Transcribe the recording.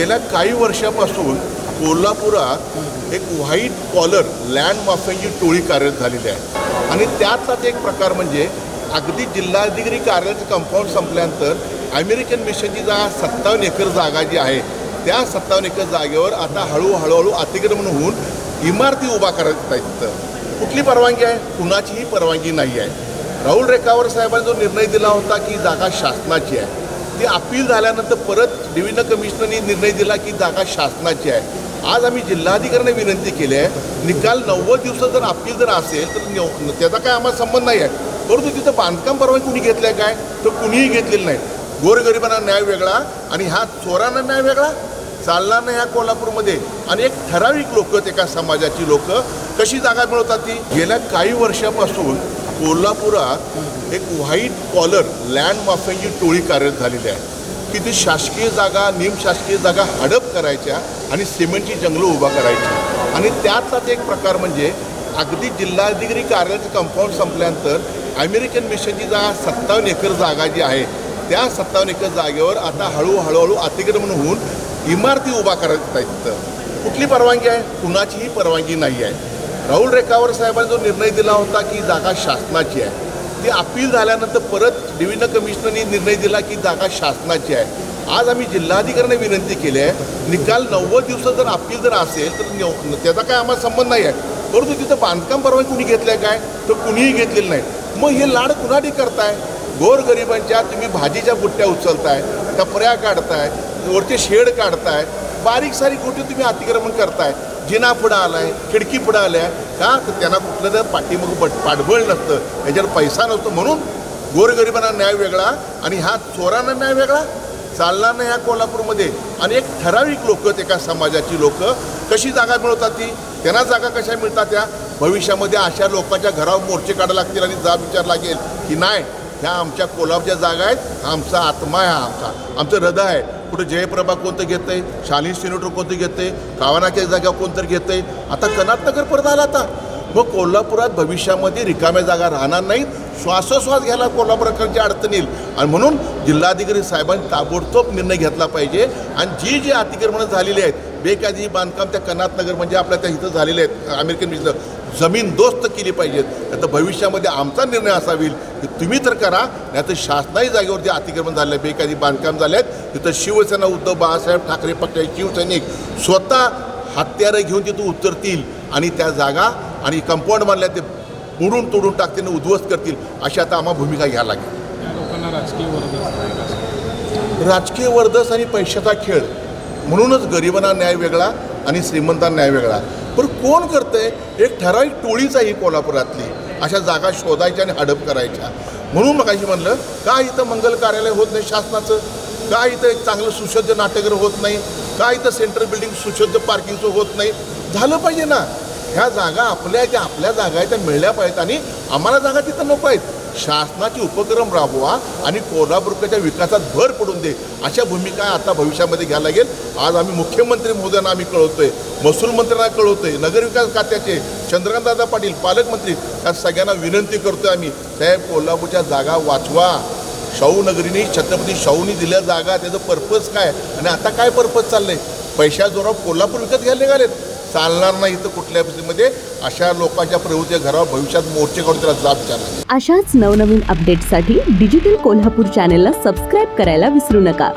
गेल्या काही वर्षापासून कोल्हापुरात एक व्हाईट कॉलर लँड माफियांची टोळी कार्यरत झालेली आहे. आणि त्यातलाच एक प्रकार म्हणजे अगदी जिल्हाधिकारी कार्यालयाचं कंपाऊंड संपल्यानंतर अमेरिकन मिशनची जागा सत्तावन्न एकर जागा जी आहे त्या सत्तावन्न एकर जागेवर आता हळू हळूहळू अतिक्रमण होऊन इमारती उभा करत आहेत. तिथं कुठली परवानगी आहे? कुणाचीही परवानगी नाही आहे. राहुल रेखावर साहेबांनी जो निर्णय दिला होता की जागा शासनाची आहे ती अपील झाल्यानंतर परत डिव्हिजनल कमिशनरनी निर्णय दिला की जागा शासनाची आहे. आज आम्ही जिल्हाधिकाऱ्यांना विनंती केली आहे निकाल नव्वद दिवसात जर अपील जर असेल तर त्याचा काय आम्हाला संबंध नाही आहे. परंतु तिथं बांधकाम परवानगी कुणी घेतलं आहे काय? तर कुणीही घेतलेलं नाही. गोरगरिबांना न्याय वेगळा आणि हा चोरांना न्याय वेगळा चालणार नाही ह्या कोल्हापूरमध्ये. आणि एक ठराविक लोक एका समाजाची लोक. कशी जागा मिळवतात ती? गेल्या काही वर्षापासून कोल्हापुरात एक व्हाईट कॉलर लँड माफियांची टोळी कार्यरत झालेली आहे. की ती शासकीय जागा निमशासकीय जागा हडप करायच्या आणि सिमेंटची जंगलं उभा करायची. आणि त्यातलाच एक प्रकार म्हणजे अगदी जिल्हाधिकारी कार्यालयाचं कंपाऊंड संपल्यानंतर अमेरिकन मिशनची जागा सत्तावन्न एकर जागा जी आहे त्या सत्तावन्न एकर जागेवर आता हळूहळूहळू अतिक्रमण होऊन इमारती उभा करत आहेत कुठली परवानगी आहे? कुणाचीही परवानगी नाही आहे. राहुल रेखावर साहेबांनी जो निर्णय दिला होता की जागा शासनाची आहे ती अपील झाल्यानंतर परत डिव्हिजनल कमिशनरनी निर्णय दिला की जागा शासनाची आहे. आज आम्ही जिल्हाधिकाऱ्यांना विनंती केली आहे निकाल नव्वद दिवसात जर अपील जर असेल तर त्याचा काय आम्हाला संबंध नाही आहे. परंतु तिथं बांधकाम परवानगी कुणी घेतलं आहे काय? तर कुणीही घेतलेलं नाही. मग हे लाड कुणाठी करताय? गोरगरिबांच्या तुम्ही भाजीच्या बुट्ट्या उचलताय टपऱ्या काढताय वरचे शेड काढताय बारीक सारी गोष्टी तुम्ही अतिक्रमण करताय. जिना पुढं आलाय खिडकी पुढं आल्या का? तर त्यांना कुठलं तर पाठीमग बट पाठबळ नसतं. याच्यावर पैसा नसतो म्हणून गोरगरिबांना न्याय वेगळा आणि हा चोरांना न्याय वेगळा चालणार नाही ह्या कोल्हापूरमध्ये. आणि एक ठराविक लोक एका समाजाची लोक कशी जागा मिळवतात ती? त्यांना जागा कशा मिळतात त्या? भविष्यामध्ये अशा लोकांच्या घरावर मोर्चे काढायला लागतील आणि जाब विचार लागेल की नाही? ह्या आमच्या कोल्हापूरच्या जागा आहेत. आमचा आत्मा आहे हा आमचा. आमचं हृदय आहे. कुठं जयप्रभा कोणतं घेतंय? शालीन सिनेटर कोणतं घेतंय? कावानाच्या जागा कोणतं घेतंय? आता कनातनगर परत आला आता. मग कोल्हापुरात भविष्यामध्ये रिकाम्या जागा राहणार नाहीत. श्वासोश्वास घ्यायला कोल्हापूरकरांची अडचण येईल. आणि म्हणून जिल्हाधिकारी साहेबांनी ताबडतोब निर्णय घेतला पाहिजे. आणि जी जी अतिक्रमणं झालेली आहेत बेकायदेशीर बांधकाम त्या कनातनगर म्हणजे आपल्या त्या इथं झालेले आहेत अमेरिकन मिशन जमीन दोस्त केली पाहिजेत. तर भविष्यामध्ये आमचा निर्णय असा होईल की तुम्ही तर करा नाही तर शासनाही जागेवरती अतिक्रमण झालं आहे बेकायदी बांधकाम झाले आहेत तिथं शिवसेना उद्धव बाळासाहेब ठाकरे पक्षाचे शिवसैनिक स्वतः हत्यारं घेऊन तिथं उतरतील आणि त्या जागा आणि कंपाऊंड बांधल्या ते मोडून तोडून टाकतील आणि उद्ध्वस्त करतील. अशी आता आम्हाला भूमिका घ्यायला लागेल. राजकीय वर्धस आणि पैशाचा खेळ. म्हणूनच गरिबांना न्याय वेगळा आणि श्रीमंतांना न्याय वेगळा. पण कोण करतंय? एक ठराविक टोळीच आहे ही कोल्हापुरातली अशा जागा शोधायच्या आणि हडप करायच्या. म्हणून मग अशी म्हणलं का इथं मंगल कार्यालय होत नाही शासनाचं? का इथं एक चांगलं सुसज्ज नाट्यगृह होत नाही? का इथं सेंट्रल बिल्डिंग सुसज्ज पार्किंगचं होत नाही? झालं पाहिजे ना. ह्या जागा आपल्या ज्या आपल्या जागा आहेत त्या मिळल्या पाहिजेत आणि आम्हाला जागा तिथं नको आहेत. शासनाचे उपक्रम राबवा आणि कोल्हापूरच्या विकासात भर पडून दे. अशा भूमिका आता भविष्यामध्ये घ्यायला लागेल. आज आम्ही मुख्यमंत्री महोदयांना आम्ही कळवतोय. महसूल मंत्र्यांना कळवतोय. नगरविकास खात्याचे चंद्रकांतदादा पाटील पालकमंत्री या सगळ्यांना विनंती करतोय आम्ही. साहेब कोल्हापूरच्या जागा वाचवा. शाहू नगरीने छत्रपती शाहूनी दिल्या जागा. त्याचं पर्पज काय? आणि आता काय पर्पज चाललंय? पैशा जोरावर कोल्हापूर विकत घ्यायला निघालेत. चालणार नाही तर कुठल्या परिस्थितीमध्ये. अशा लोकांच्या प्रवृत्ती घरावर भविष्यात मोर्चे काढून त्याला जाब विचारला अशाच नवनवीन अपडेटसाठी डिजिटल कोल्हापूर चॅनेलला सबस्क्राईब करायला विसरू नका.